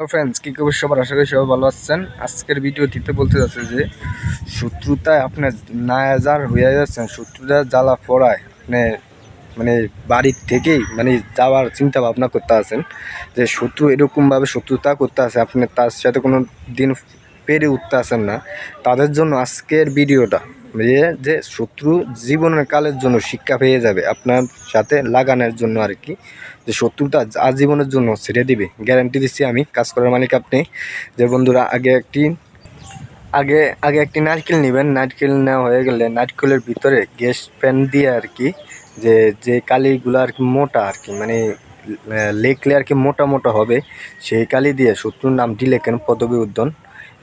Friends কী খবর সবার? আশা করি সবাই ভালো আছেন। আজকের ভিডিও ভিডিওটিতে বলতে যাচ্ছে যে, শত্রুতায় আপনার নায়াজার হয়ে যাচ্ছেন, শত্রুতা জ্বালা পড়ায় মানে মানে বাড়ির থেকেই মানে যাওয়ার চিন্তা ভাবনা করতে আছেন যে, শত্রু এরকমভাবে শত্রুতা করতে আছে, আপনি তার সাথে কোনো দিন পেরে উঠতে আসেন না। তাদের জন্য আজকের ভিডিওটা যে যে শত্রু জীবনের কালের জন্য শিক্ষা পেয়ে যাবে, আপনার সাথে লাগানোর জন্য আর কি যে শত্রুতা আজীবনের জন্য ছেড়ে দিবে। গ্যারান্টি দিচ্ছি আমি, কাজ করার মালিক আপনি। যে বন্ধুরা, আগে একটি, আগে আগে একটি নারকেল নেবেন। নারকেল নেওয়া হয়ে গেলে নারকেলের ভিতরে গ্যাস প্যান দিয়ে আর কি যে যে কালিগুলো আর কি মোটা আর কি মানে লেখলে আর কি মোটা মোটা হবে, সেই কালি দিয়ে শত্রুর নামটি লেখেন পদবী উদ্যান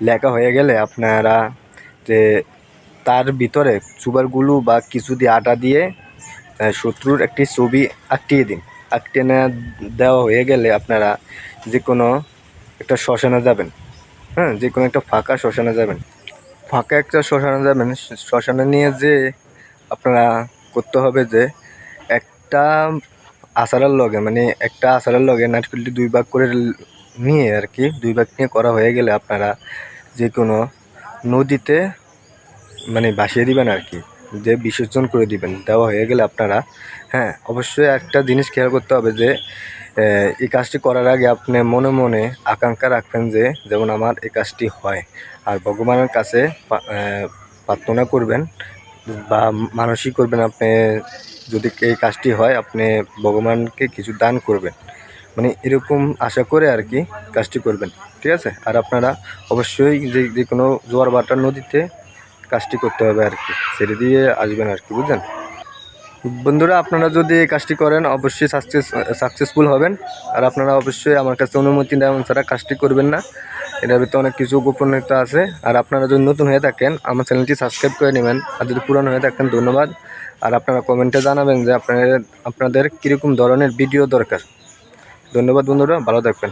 লেখা হয়ে গেলে আপনারা যে তার ভিতরে সুপারগুলো বা কিছু দিয়ে আটা দিয়ে শত্রুর একটি ছবি আঁকিয়ে দিন। আঁকিয়ে নেওয়া দেওয়া হয়ে গেলে আপনারা যে কোনো একটা শ্মশানে যাবেন। হ্যাঁ যে কোনো একটা ফাঁকা শ্মশানে যাবেন। ফাঁকা একটা শ্মশানে যাবেন, শ্মশানে নিয়ে যে আপনারা করতে হবে যে একটা আচারের লগে মানে একটা আচারের লগে নারকেলটি দুই ভাগ করে নিয়ে আর কি, দুই ভাগ নিয়ে করা হয়ে গেলে আপনারা যে কোনো নদীতে মানে ভাসিয়ে দিবেন আর কি। যে বিসর্জন করে দিবেন, দেওয়া হয়ে গেলে আপনারা হ্যাঁ অবশ্যই একটা জিনিস খেয়াল করতে হবে যে এই কাজটি করার আগে আপনি মনে মনে আকাঙ্ক্ষা রাখবেন যে, যেমন আমার এই কাজটি হয়। আর ভগবানের কাছে প্রার্থনা করবেন বা মানসিক করবেন, আপনি যদি এই কাজটি হয়, আপনি ভগবানকে কিছু দান করবেন। মানে এরকম আশা করে আর কি কাজটি করবেন। ঠিক আছে? আর আপনারা অবশ্যই যে যে কোনো জোয়ার বাটার নদীতে কাজটি করতে হবে আর কি। ছেড়ে দিয়ে আসবেন আর কি, বুঝলেন? বন্ধুরা, আপনারা যদি এই কাজটি করেন, অবশ্যই সাকসেস সাকসেসফুল হবেন। আর আপনারা অবশ্যই আমার কাছে অনুমতি নেওয়া ছাড়া কাজটি করবেন না। এটার ভিতরে অনেক কিছু গোপনীয়তা আছে। আর আপনারা যদি নতুন হয়ে থাকেন, আমার চ্যানেলটি সাবস্ক্রাইব করে নেবেন। আর যদি পুরানো হয়ে থাকেন, ধন্যবাদ। আর আপনারা কমেন্টে জানাবেন যে আপনাদের আপনাদের কীরকম ধরনের ভিডিও দরকার। ধন্যবাদ বন্ধুরা, ভালো থাকবেন।